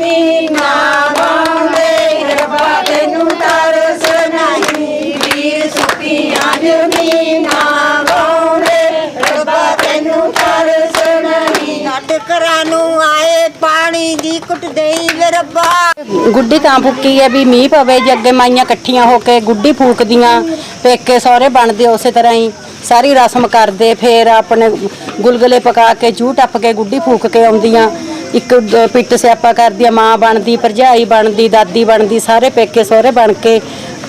നീ ਪਾਣੀ ਕੁੱਟ ਦੇਈ ਵੇ ਰੱਬਾ ਗੁੱਡੀ ਤਾਂ ਫੁੱਕੀ ਹੈ ਵੀ ਮੀਂਹ ਪਵੇ ਜੇ ਅੱਗੇ ਮਾਈਆਂ ਇਕੱਠੀਆਂ ਹੋ ਕੇ ਗੁੱਡੀ ਫੂਕਦੀਆਂ, ਪੇਕੇ ਸਹੁਰੇ ਬਣਦੇ ਉਸੇ ਤਰ੍ਹਾਂ ਹੀ। ਸਾਰੀ ਰਸਮ ਕਰਦੇ, ਫੇਰ ਆਪਣੇ ਗੁਲਗੁਲੇ ਪਕਾ ਕੇ ਜੂਹ ਟੱਪ ਕੇ ਗੁੱਡੀ ਫੂਕ ਕੇ ਆਉਂਦੀਆਂ। ਇੱਕ ਦ- ਪਿੱਟ ਸਿਆਪਾ ਕਰਦੀਆਂ ਮਾਂ ਬਣਦੀ, ਭਰਜਾਈ ਬਣਦੀ, ਦਾਦੀ ਬਣਦੀ, ਸਾਰੇ ਪੇਕੇ ਸਹੁਰੇ ਬਣ ਕੇ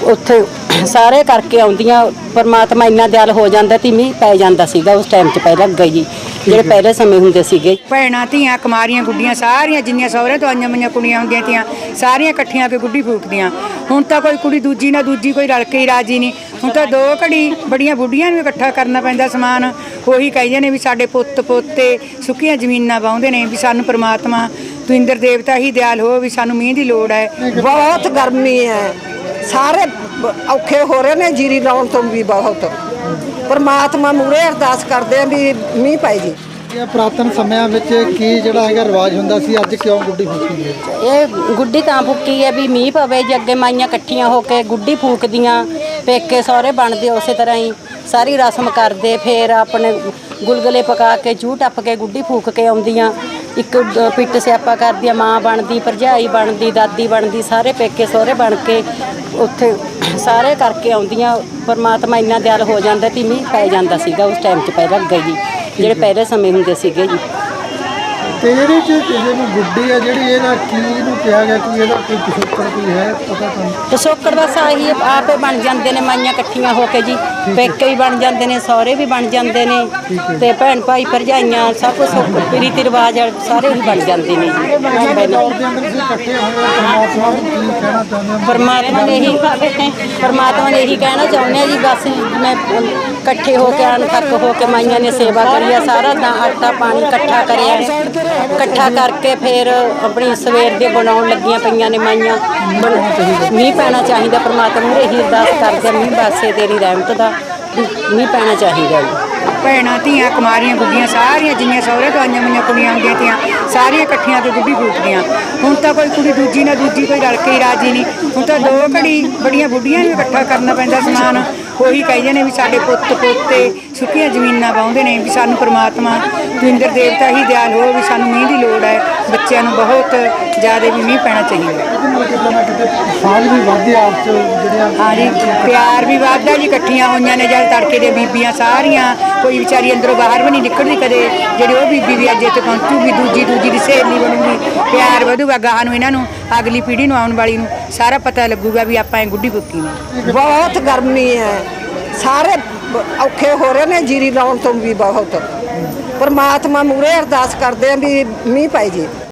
ਉੱਥੇ ਸਾਰੇ ਕਰਕੇ ਆਉਂਦੀਆਂ। ਪਰਮਾਤਮਾ ਇੰਨਾ ਦਿਆਲ ਹੋ ਜਾਂਦਾ ਤੀ ਮੀਂਹ ਪੈ ਜਾਂਦਾ ਸੀਗਾ ਉਸ ਟਾਈਮ 'ਚ, ਪਹਿਲਾਂ ਅੱਗੇ ਜੀ। ਜਿਹੜੇ ਪਹਿਲੇ ਸਮੇਂ ਹੁੰਦੇ ਸੀਗੇ। ਭੈਣਾਂ ਧੀਆਂ ਕੁਮਾਰੀਆਂ ਗੁੱਡੀਆਂ ਸਾਰੀਆਂ ਜਿੰਨੀਆਂ ਸਹੁਰੇ ਤੋਂ ਆਈਆਂ ਮਈਆਂ ਕੁੜੀਆਂ ਹੁੰਦੀਆਂ ਤੀਆਂ ਸਾਰੀਆਂ ਇਕੱਠੀਆਂ ਕੇ ਗੁੱਡੀ ਫੂਕਦੀਆਂ। ਹੁਣ ਤਾਂ ਕੋਈ ਕੁੜੀ ਦੂਜੀ ਨਾਲ ਦੂਜੀ ਕੋਈ ਰਲ ਕੇ ਹੀ ਰਾਜੀ ਨਹੀਂ। ਹੁਣ ਤਾਂ ਦੋ ਘੜੀ ਬੜੀਆਂ ਬੁੱਢੀਆਂ ਨੂੰ ਇਕੱਠਾ ਕਰਨਾ ਪੈਂਦਾ ਸਮਾਨ। ਉਹੀ ਕਹਿੰਦੇ ਨੇ ਵੀ ਸਾਡੇ ਪੁੱਤ ਪੋਤੇ ਸੁੱਕੀਆਂ ਜ਼ਮੀਨਾਂ ਵਾਹੁੰਦੇ ਨੇ ਵੀ ਸਾਨੂੰ ਪ੍ਰਮਾਤਮਾ ਤੂੰ ਇੰਦਰ ਦੇਵਤਾ ਹੀ ਦਿਆਲ ਹੋ ਵੀ ਸਾਨੂੰ ਮੀਂਹ ਦੀ ਲੋੜ ਹੈ। ਬਹੁਤ ਗਰਮੀ ਹੈ। ਸਾਰੇ ਔਖੇ ਹੋ ਰਹੇ ਨੇ ਜੀਰੀ ਲਾਉਣ ਤੋਂ ਵੀ ਬਹੁਤ। ਪਰਮਾਤਮਾ ਮੂਰੇ ਅਰਦਾਸ ਕਰਦੇ ਆ ਵੀ ਮੀਂਹ ਪੈ ਜੀ। ਇਹ ਪੁਰਾਤਨ ਸਮਿਆਂ ਵਿੱਚ ਕੀ ਜਿਹੜਾ ਹੈਗਾ ਰਿਵਾਜ ਹੁੰਦਾ ਸੀ? ਅੱਜ ਕਿਉਂ ਗੁੱਡੀ ਫੂਕੀ ਹੈ? ਇਹ ਗੁੱਡੀ ਤਾਂ ਫੁੱਕੀ ਹੈ ਵੀ ਮੀਂਹ ਪਵੇ ਜੇ ਅੱਗੇ ਮਾਈਆਂ ਇਕੱਠੀਆਂ ਹੋ ਕੇ ਗੁੱਡੀ ਫੂਕਦੀਆਂ ਪੇਕੇ ਸਹੁਰੇ ਬਣਦੇ ਉਸੇ ਤਰ੍ਹਾਂ ਹੀ ਸਾਰੀ ਰਸਮ ਕਰਦੇ ਫੇਰ ਆਪਣੇ ਗੁਲਗੁਲੇ ਪਕਾ ਕੇ ਜੂਹ ਟੱਪ ਕੇ ਗੁੱਡੀ ਫੂਕ ਕੇ ਆਉਂਦੀਆਂ। ਇੱਕ ਪਿੱਟ ਸਿਆਪਾ ਕਰਦੀਆਂ ਮਾਂ ਬਣਦੀ ਭਰਜਾਈ ਬਣਦੀ ਦਾਦੀ ਬਣਦੀ ਸਾਰੇ ਪੇਕੇ ਸਹੁਰੇ ਬਣ ਕੇ ਉੱਥੇ ਸਾਰੇ ਕਰਕੇ ਆਉਂਦੀਆਂ ਪਰਮਾਤਮਾ ਇੰਨਾ ਦਿਆਲ ਹੋ ਜਾਂਦਾ ਤੀ ਮੀਂਹ ਪੈ ਜਾਂਦਾ ਸੀਗਾ ਉਸ ਟਾਈਮ 'ਚ ਪਹਿਲਾਂ ਜੀ ਜਿਹੜੇ ਪਹਿਲੇ ਸਮੇਂ ਹੁੰਦੇ ਸੀਗੇ ਜੀ। ਤੇ ਇਹਦੇ ਚ ਜਿਹਨੂੰ ਗੁੱਡੀ ਹੈ ਜਿਹੜੀ ਇਹਦਾ ਕੀ ਕਿਹਾ ਗਿਆ ਕਿ ਇਹਦਾ ਕੋਈ ਪਿਛੋਕੜ ਕੋਈ ਹੈ ਪਤਾ ਤੁਹਾਨੂੰ ਪਿਛੋਕੜ ਬਸ ਆਹੀ ਹੈ, ਆਪੇ ਬਣ ਜਾਂਦੇ ਨੇ ਮਾਈਆਂ ਇਕੱਠੀਆਂ ਹੋ ਕੇ ਜੀ। ਪੇਕੇ ਵੀ ਬਣ ਜਾਂਦੇ ਨੇ ਸਹੁਰੇ ਵੀ ਬਣ ਜਾਂਦੇ ਨੇ ਤੇ ਭੈਣ ਭਾਈ ਭਰਜਾਈਆਂ ਸਭ ਕੁਝ ਰੀਤੀ ਰਿਵਾਜ ਸਾਰੇ ਹੀ ਬਣ ਜਾਂਦੇ ਨੇ ਜੀ। ਦੌਰ ਦੇ ਅੰਦਰ ਤੁਸੀਂ ਇਕੱਠੇ ਹੋਏ ਹੋ ਪਰਮਾਤਮਾ ਨੂੰ ਕੀ ਕਹਿਣਾ ਚਾਹੁੰਦੇ ਹੋ? ਪਰਮਾਤਮਾ ਨੇ ਇਹੀ ਪਰਮਾਤਮਾ ਨੇ ਇਹੀ ਕਹਿਣਾ ਚਾਹੁੰਦੇ ਆ ਜੀ ਬਸ ਮੈਂ ਇਕੱਠੇ ਹੋ ਕੇ ਆਣ ਤੱਕ ਹੋ ਕੇ ਮਾਈਆਂ ਨੇ ਸੇਵਾ ਕਰੀ ਆ ਸਾਰਾ ਦਾ ਆਟਾ ਪਾਣੀ ਇਕੱਠਾ ਕਰਿਆ। ਇਕੱਠਾ ਕਰਕੇ ਫਿਰ ਆਪਣੀ ਸਵੇਰ ਦੇ ਬਣਾਉਣ ਲੱਗੀਆਂ ਪਈਆਂ ਨੇ ਮਾਈਆਂ। ਮੀਂਹ ਪੈਣਾ ਚਾਹੀਦਾ ਪਰਮਾਤਮਾ ਨੂੰ ਇਹੀ ਅਰਦਾਸ ਕਰਦੇ ਆ, ਮੀਂਹ ਬਾਸੇ ਤੇਰੀ ਰਹਿਮਤ ਦਾ ਮੀਂਹ ਪੈਣਾ ਚਾਹੀਦਾ ਜੀ। ਭੈਣਾਂ ਧੀਆਂ ਕੁਮਾਰੀਆਂ ਗੁੱਡੀਆਂ ਸਾਰੀਆਂ ਜਿੰਨੀਆਂ ਸਹੁਰੇ ਤੋਂ ਆਈਆਂ ਮਈਆਂ ਕੁੜੀਆਂ ਹੁੰਦੀਆਂ ਤੀਆਂ ਸਾਰੀਆਂ ਇਕੱਠੀਆਂ ਕੇ ਗੁੱਡੀ ਫੂਕਦੀਆਂ। ਹੁਣ ਤਾਂ ਕੋਈ ਕੁੜੀ ਦੂਜੀ ਨਾਲ ਦੂਜੀ ਕੋਈ ਰਲ ਕੇ ਹੀ ਰਾਜੀ ਨਹੀਂ। ਹੁਣ ਤਾਂ ਦੋ ਘੜੀ ਬੜੀਆਂ ਬੁੱਢੀਆਂ ਨੂੰ ਇਕੱਠਾ ਕਰਨਾ ਪੈਂਦਾ ਸਮਾਨ। ਉਹੀ ਕਹਿੰਦੇ ਨੇ ਵੀ ਸਾਡੇ ਪੁੱਤ ਪੋਤੇ ਸੁੱਕੀਆਂ ਜ਼ਮੀਨਾਂ ਵਾਹੁੰਦੇ ਨੇ ਵੀ ਸਾਨੂੰ ਪ੍ਰਮਾਤਮਾ ਤੂੰ ਇੰਦਰ ਦੇਵਤਾ ਹੀ ਦਿਆਲ ਹੋ ਵੀ ਸਾਨੂੰ ਮੀਂਹ ਦੀ ਲੋੜ ਹੈ ਬੱਚਿਆਂ ਨੂੰ ਬਹੁਤ ਜ਼ਿਆਦਾ ਵੀ ਮੀਂਹ ਪੈਣਾ ਚਾਹੀਦਾ ਸਾਲ ਵੀ ਵਧਦੇ ਆਪਸ ਚ ਜਿਹੜੀਆਂ ਹਾਂਜੀ ਪਿਆਰ ਵੀ ਵੱਧਦਾ ਜੀ ਇਕੱਠੀਆਂ ਹੋਈਆਂ ਨੇ ਜਦ ਤੜਕੇ ਦੇ ਬੀਬੀਆਂ ਸਾਰੀਆਂ ਕੋਈ ਵਿਚਾਰੀ ਅੰਦਰੋਂ ਬਾਹਰ ਵੀ ਨਹੀਂ ਨਿਕਲਦੀ ਕਦੇ ਜਿਹੜੀ ਉਹ ਬੀਬੀ ਵੀ ਅੱਜ ਇੱਥੇ ਪਹੁੰਚੂਗੀ ਦੂਜੀ ਦੂਜੀ ਦੀ ਸਹੇਲੀ ਬਣੂਗੀ ਪਿਆਰ ਵਧੂਗਾ ਗਾਹਾਂ ਨੂੰ ਇਹਨਾਂ ਨੂੰ ਅਗਲੀ ਪੀੜ੍ਹੀ ਨੂੰ ਆਉਣ ਵਾਲੀ ਨੂੰ ਸਾਰਾ ਪਤਾ ਲੱਗੂਗਾ ਵੀ ਆਪਾਂ ਇਹ ਗੁੱਡੀ ਬੁੱਕੀ ਨੇ। ਬਹੁਤ ਗਰਮੀ ਹੈ ਸਾਰੇ ਬ- ਔਖੇ ਹੋ ਰਹੇ ਨੇ ਜੀਰੀ ਲਾਉਣ ਤੋਂ ਵੀ ਬਹੁਤ। ਪਰਮਾਤਮਾ ਮੂਰੇ ਅਰਦਾਸ ਕਰਦੇ ਆ ਵੀ ਮੀਂਹ ਪਾਈ ਜੀ।